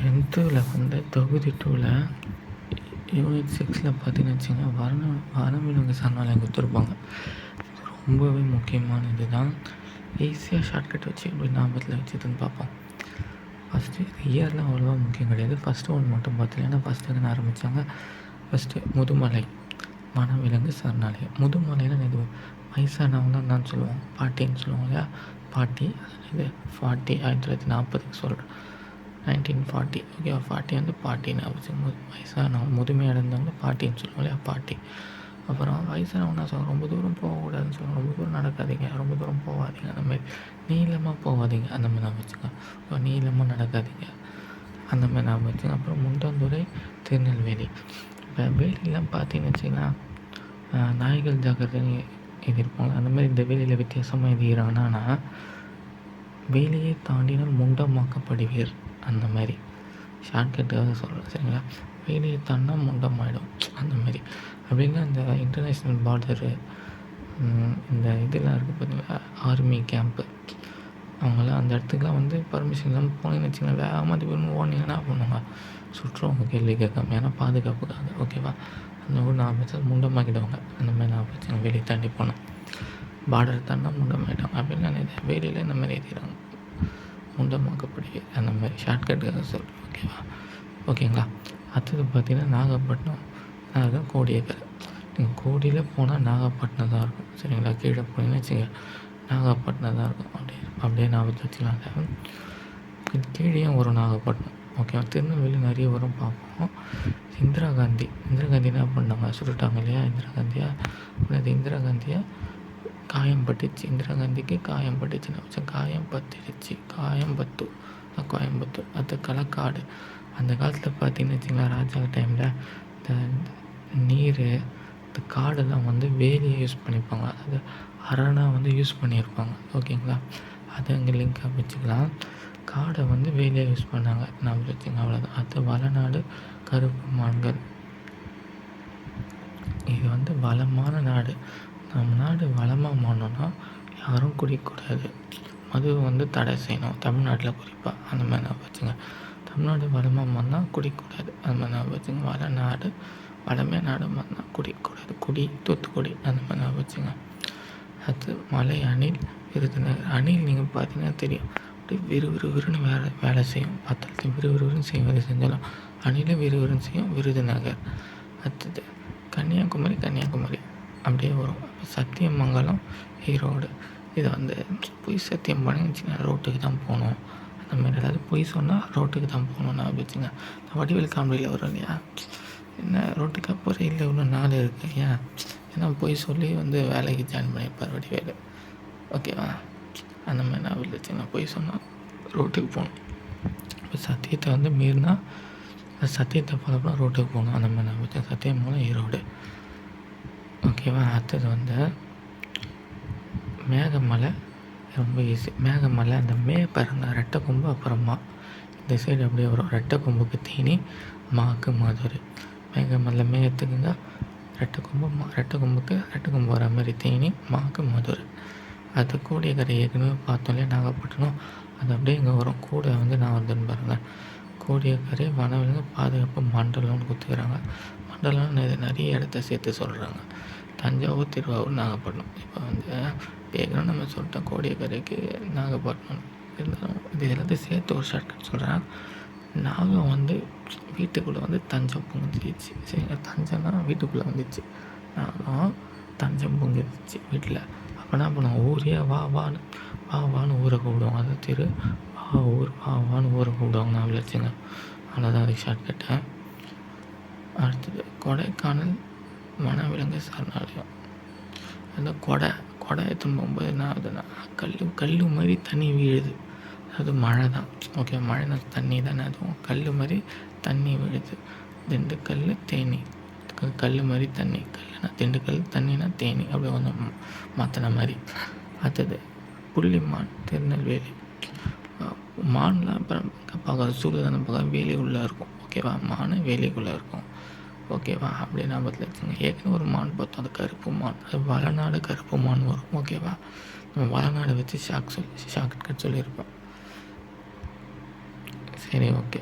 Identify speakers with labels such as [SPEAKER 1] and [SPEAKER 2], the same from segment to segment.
[SPEAKER 1] டென்த்தில் வந்து தொகுதி டூவில் யூனிட் சிக்ஸில் பார்த்தீங்கன்னு வச்சுங்க வரண வனவிலங்கு சரணாலயம் கொடுத்துருப்பாங்க. ரொம்பவே முக்கியமான இது தான் ஈஸியாக ஷார்ட்கட் வச்சு எப்படி ஞாபகத்தில் வச்சுதுன்னு பார்ப்போம். ஃபஸ்ட்டு இயர்லாம் அவ்வளோவா முக்கியம் கிடையாது. ஃபஸ்ட்டு ஒன்று மட்டும் பார்த்தீங்கன்னா ஃபஸ்ட்டு என்ன ஆரம்பித்தாங்க ஃபஸ்ட்டு முதுமலை வனவிலங்கு சரணாலயம். முதுமலையில் இது வயசானவங்க தான் சொல்லுவோம் பாட்டின்னு சொல்லுவோம் இல்லையா? பாட்டி இது ஃபார்ட்டி ஆயிரத்தி தொள்ளாயிரத்தி நாற்பதுக்கு சொல்கிறேன் நைன்டீன் ஃபார்ட்டி. ஓகே ஃபார்ட்டி வந்து பாட்டின்னு வச்சுக்கும் வயசானவங்க முதுமையடைந்தவங்க பாட்டின்னு சொல்லுவோம் இல்லையா பாட்டி. அப்புறம் வயசானவங்க சொல்லுவோம் ரொம்ப தூரம் போகக்கூடாதுன்னு சொல்லுவோம் ரொம்ப தூரம் நடக்காதீங்க ரொம்ப தூரம் போகாதீங்க. அந்த மாதிரி நீளமாக போகாதீங்க அந்த மாதிரி நான் வச்சுக்கோங்க நீளமாக நடக்காதீங்க அந்த மாதிரி நான் வச்சுக்கோங்க அப்புறம் முண்டாந்துறை திருநெல்வேலி. இப்போ வேலிலாம் பார்த்தீங்கன்னு வச்சிங்கன்னா நாய்கள் ஜாக்கிரதை எதிர்ப்பாங்க அந்த மாதிரி இந்த வேலியில் வித்தியாசமாக இது வேலையை தாண்டினால் முண்டமாக்கப்படுவீர். அந்த மாதிரி. ஷார்ட்கட்டுக்காக சொல்கிறேன் சரிங்களா? வேலையை தாண்டினா முண்டமாயிடும். அந்த மாதிரி. அப்படின்னா இந்த இன்டர்நேஷ்னல் பார்டரு இந்த இதெல்லாம் இருக்குது பார்த்தீங்களா ஆர்மி கேம்ப்பு அவங்களாம் அந்த இடத்துக்குலாம் வந்து பர்மிஷன் இல்லாமல் போனீங்கன்னு வச்சுக்கோங்க வேகமாக அது போய் ஓடினீங்கன்னா பண்ணுவாங்க சுற்றுவாங்க கேள்வி கேட்காம. ஏன்னா பாதுகாப்புக்காக ஓகேவா அந்த ஊர் நான் வச்சா முண்டமாக்கிடுவாங்க. அந்த மாதிரி நான் வச்சுங்க வெளியே தாண்டி போனேன் பார்டர் தாண்டா முண்டமாயிட்டாங்க அப்படின்னு நான் வெளியில் இந்த மாதிரி ஏற்றிடுறாங்க முண்டமாக்கப்படி அந்த மாதிரி ஷார்ட்கட்டுக்காக சொல்கிறேன் ஓகேவா ஓகேங்களா அடுத்தது பார்த்திங்கன்னா நாகப்பட்டினம். அதுதான் கோடியக்கரை நீங்கள் கோடியில் போனால் நாகப்பட்டினம் தான் இருக்கும். சரிங்களா? கீழே போனீங்கன்னா வச்சுங்க நாகப்பட்டினம் தான் இருக்கும். அப்படியே அப்படியே ஞாபகத்தில் வச்சுக்கலாம் கீழேயும் வரும் நாகப்பட்டினம். ஓகேவா திருநெல்வேலி நிறைய வரும் பார்ப்போம். இந்திரா காந்தி. இந்திரா காந்தி என்ன பண்ணாங்க? சுருட்டாங்க இல்லையா? இந்திரா காந்தியா? அது இந்திரா காந்தியை? காயம் பட்டுச்சு இந்திரா காந்திக்கு காயம் பட்டுச்சுன்னு வச்சேன் காயம் பத்திடுச்சு காயம் பத்து கோயம்புத்தூர். அது களக்காடு. அந்த காலத்தில் பார்த்தீங்கன்னு வச்சிங்களா ராஜா டைமில் இந்த நீர் இந்த காடெல்லாம் வந்து வேலியை யூஸ் பண்ணிப்பாங்க. அது அரணாக வந்து யூஸ் பண்ணியிருப்பாங்க. ஓகேங்களா? அதை அங்கே லிங்காக வச்சுக்கலாம். காடை வந்து வேலியாக யூஸ் பண்ணாங்க. நம்ம வச்சுங்க அவ்வளோதான் அது வளநாடு கருப்பு மான்கள். இது வந்து வளமான நாடு. நம்ம நாடு வளமாக மாறணும்னா யாரும் குடிக்கக்கூடாது. மது வந்து தடை செய்யணும். தமிழ்நாட்டில் குறிப்பாக அந்த மாதிரி நான் வச்சுங்க. தமிழ்நாடு வளமாக மாறினா குடிக்கக்கூடாது. அந்த மாதிரி நான் வச்சுங்க. வள நாடு வளமே நாடு மாறினா குடிக்கக்கூடாது. குடி தூத்துக்குடி அந்த மாதிரி நான் வச்சுங்க. அடுத்து மலை அணில் விருதுநகர். அணில் நீங்கள் பார்த்தீங்கன்னா தெரியும். அப்படியே விறுவிறுவிறுன்னு வேலை வேலை செய்யும். பத்தலத்தை விறுவிறுன்னு செய்யும். வேலை செஞ்சாலும் அணில விறுவிறுன்னு செய்யும். விருதுநகர். அடுத்தது கன்னியாகுமரி கன்னியாகுமரி அப்படியே வரும். சத்தியமங்கலம் ஈரோடு. இதை வந்து பொய் சத்தியம் பண்ணிச்சுன்னா ரோட்டுக்கு தான் போகணும். அந்த மாதிரி ஏதாவது பொய் சொன்னால் ரோட்டுக்கு தான் போகணும்னு வச்சுங்க வடிவேல் காமெடியில் வரும் இல்லையா? என்ன ரோட்டுக்கு அப்புறம் இல்லை இவ்வளோ நாள் இருக்குது ஏன் ஏன்னா பொய் சொல்லி வந்து வேலைக்கு ஜாயின் பண்ணியிருப்பார் வடிவேல். ஓகேவா அந்த மாதிரி நான் வச்சுங்க பொய் சொன்னால் ரோட்டுக்கு போகணும். இப்போ சத்தியத்தை வந்து மீறினா சத்தியத்தை ஃபாலோ பண்ணால் ரோட்டுக்கு போகணும். அந்த மாதிரி நான் வச்சேன் சத்தியம் மூலம் ஈரோடு. ஓகேவா அடுத்தது வந்து மேகமலை ரொம்ப ஈஸி மேகமலை அந்த மே பாருங்க ரெட்டை கொம்பு அப்புறமா இந்த சைடு அப்படியே வரும். ரெட்டை கொம்புக்கு தீனி மாக்கு மாதுரி. மேகமலை மேகத்துக்குங்க ரெட்டை கொம்பு மா ரெட்டை கொம்புக்கு ரெட்டை கொம்பு வர மாதிரி தேனி மாக்கு மாதுரி. அது கோடியக்கரை ஏற்கனவே பார்த்தோம் இல்லையா நாகப்பட்டினம். அது அப்படியே இங்கே வரும். கூட வந்து நான் வந்துன்னு பாருங்கள் கோடியக்கரை வனவிலங்கு பாதுகாப்பு மண்டலம்னு கொடுத்துக்கிறாங்க. மண்டலம் நிறைய இடத்த சேர்த்து சொல்கிறாங்க தஞ்சாவூர் திருவாரூர் நாகப்பட்டினம். இப்போ வந்து ஏற்கனவே நம்ம சொல்லிட்டோம் கோடியக்கரைக்கு நாகப்பட்டினம். இருந்தாலும் இது எல்லாத்தையும் சேர்த்து ஒரு ஷார்ட்கட் சொல்கிறேன் நாகம் வந்து வீட்டுக்குள்ளே வந்து தஞ்சம் பொங்கிச்சு சரிங்களா? தஞ்சம்னா வீட்டுக்குள்ளே வந்துச்சு. நாகம் தஞ்சம் பொங்கிடுச்சு வீட்டில். அப்போ என்ன பண்ணுவோம் ஊரே வா வான்னு வா வான்னு ஊரை கூப்பிடுவாங்க. அதான் திரு வா ஊர் வா வான்னு ஊரை கூப்பிடுவாங்க நான் வச்சுங்க அவ்வளோதான் அது ஷார்ட்கட்டு அடுத்தது கொடைக்கானல் வனவிலங்கு சரணாலயம். அந்த கொடை கொடை எடுத்துன்னு போகும்போது என்ன ஆகுதுன்னா கல் கல் மாதிரி தண்ணி வீழுது. அது மழை தான். ஓகே மழைனா தண்ணி தானே அதுவும் கல் மாதிரி தண்ணி விழுது. திண்டுக்கல் தேனி. கல் மாதிரி தண்ணி. கல்லுனா திண்டுக்கல் தண்ணினா தேனி. அப்படி கொஞ்சம் மாற்றின மாதிரி. அடுத்தது புள்ளிமான் திருநெல்வேலி. மான்லாம் அப்புறம் பார்க்க சூடு தானே பார்க்க வேலி உள்ளே இருக்கும். ஓகேவா மான் வேலிக்குள்ளே இருக்கும். ஓகேவா? அப்படி ஞாபகத்தில் வச்சுங்க ஏற்கனவே ஒரு மான் பார்த்தோம். அது கருப்பு மான். அது வளநாடு கருப்பு மான் வரும். ஓகேவா? நம்ம வளநாடு வச்சு ஷாக் சொல்லி ஷாக் கட் சொல்லியிருப்போம். சரி ஓகே.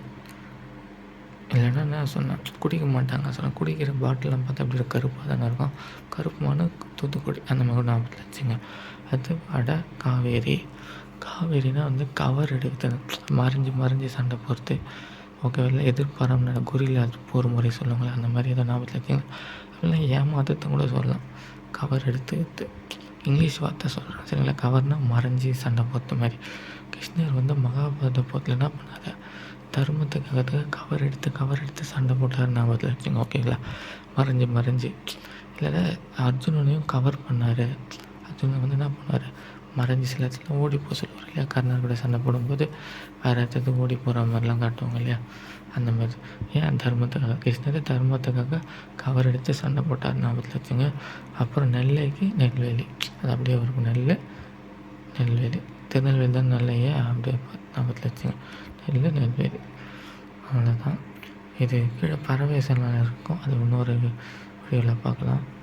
[SPEAKER 1] இல்லைன்னா நான் சொன்னேன். குடிக்க மாட்டாங்க. சொன்னேன். குடிக்கிற பாட்டிலாம் பார்த்தா அப்படி கருப்பாக தானே இருக்கும். கருப்புமான தூத்துக்குடி அந்த மாதிரி ஞாபகத்தில் வச்சுங்க அது வட காவேரி. காவேரினா வந்து கவர் எடுத்து மறைஞ்சி மறைஞ்சி சண்டை போடுறது ஓகேவா இல்லை எதிர்பாராமல் குறியில் போகிற முறை சொல்லுவாங்களே அந்த மாதிரி ஏதோ ஞாபகத்தில் வச்சுங்க அப்படின்னா ஏமாத்தத்தை கூட சொல்லலாம். கவர் எடுத்து இங்கிலீஷ் வார்த்தை சொல்கிறேன் சரிங்களா? கவர்னால் மறைஞ்சி சண்டை போத்த மாதிரி. கிருஷ்ணர் வந்து மகாபாரத போத்தில் என்ன பண்ணார்? தர்மத்துக்காக கவர் எடுத்து கவர் எடுத்து சண்டை போட்டார் ஞாபகத்தில் வச்சுங்க ஓகேங்களா? மறைஞ்சி மறைஞ்சி. இல்லை அர்ஜுனனையும் கவர் பண்ணார். அர்ஜுனன் வந்து என்ன பண்ணார்? மறைஞ்சி சில இடத்துல ஓடி போக சொல்லுவார் இல்லையா? கர்ணர் கூட சண்டை போடும்போது வேறு இடத்துக்கு ஓடி போகிற மாதிரிலாம் காட்டுவாங்க இல்லையா? அந்த மாதிரி. ஏன் தர்மத்துக்காக? கிருஷ்ணர் தர்மத்துக்காக கவர் எடுத்து சண்டை போட்டார் ஞாபகத்தில் வச்சுங்க. அப்புறம் நெல்லைக்கு நெல்வேலி. அது அப்படியே இருக்கும் நெல் நெல்வேலி. திருநெல்வேலி தான் நெல்லையே அப்படியே ஞாபகத்தில் வச்சுங்க. நெல் நெல்வேலி. அவ்வளோதான் இது கீழே பறவை சரணாலயம் இருக்கும். அது இன்னொரு வீடியோவில் பார்க்கலாம்.